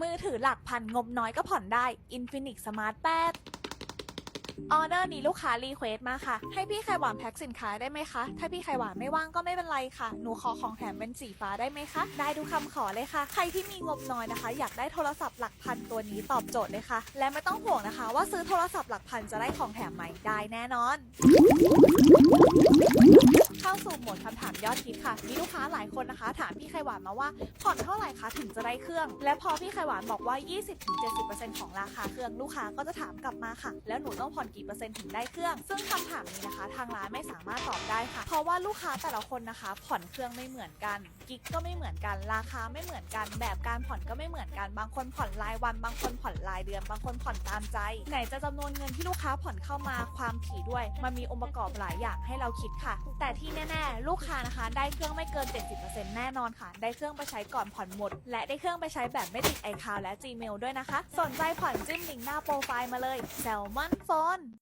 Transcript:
มือถือหลักพันงบน้อยก็ผ่อนได้ Infinix Smart 8ออเดอร์นี้ลูกค้ารีเควสต์มาค่ะ ให้พี่ไข่หวานแพ็คสินค้าได้ไหมคะ ถ้าพี่ไข่หวานไม่ว่างก็ไม่เป็นไรค่ะ หนูขอของแถมเป็นสีฟ้าได้ไหมคะ ได้ดูคำขอเลยค่ะ ใครที่มีงบน้อยนะคะ อยากได้โทรศัพท์หลักพันตัวนี้ตอบโจทย์เลยค่ะ และไม่ต้องห่วงนะคะ ว่าซื้อโทรศัพท์หลักพันจะได้ของแถมไหมได้แน่นอน คำถามยอดฮิตค่ะ มีลูกค้าหลายคนนะคะ ถามพี่ไข่หวานมาว่าผ่อนเท่าไหร่คะถึงจะได้เครื่อง และพอพี่ไข่หวานบอกว่า 20-70%ของราคาเครื่องลูกค้าก็จะถามกลับมาค่ะ แล้วหนูต้องผ่อนกี่เปอร์เซ็นต์ถึงได้เครื่อง ซึ่งคำถามนี้นะคะ ทางร้านไม่สามารถตอบได้ค่ะ เพราะว่าลูกค้าแต่ละคนนะคะ ผ่อนเครื่องไม่เหมือนกัน กิกก็ไม่เหมือนกัน ราคาไม่เหมือนกัน แบบการผ่อนก็ไม่เหมือนกัน บางคนผ่อนรายวัน บางคนผ่อนรายเดือน บางคนผ่อนตามใจ ไหนจะจำนวนเงินที่ลูกค้าผ่อนเข้ามา ความถี่ด้วย มันมีองค์ประกอบหลายอย่างให้เราคิดค่ะ แต่ที่แน่ๆลูกค้านะคะได้เครื่องไม่เกิน 70%แน่นอนค่ะ ได้เครื่องไปใช้ก่อนผ่อนหมด และได้เครื่องไปใช้แบบไม่ติดไอคาวและ Gmail ด้วยนะคะ สนใจผ่อนจิ้มลิงก์หน้าโปรไฟล์มาเลย Salmon Phone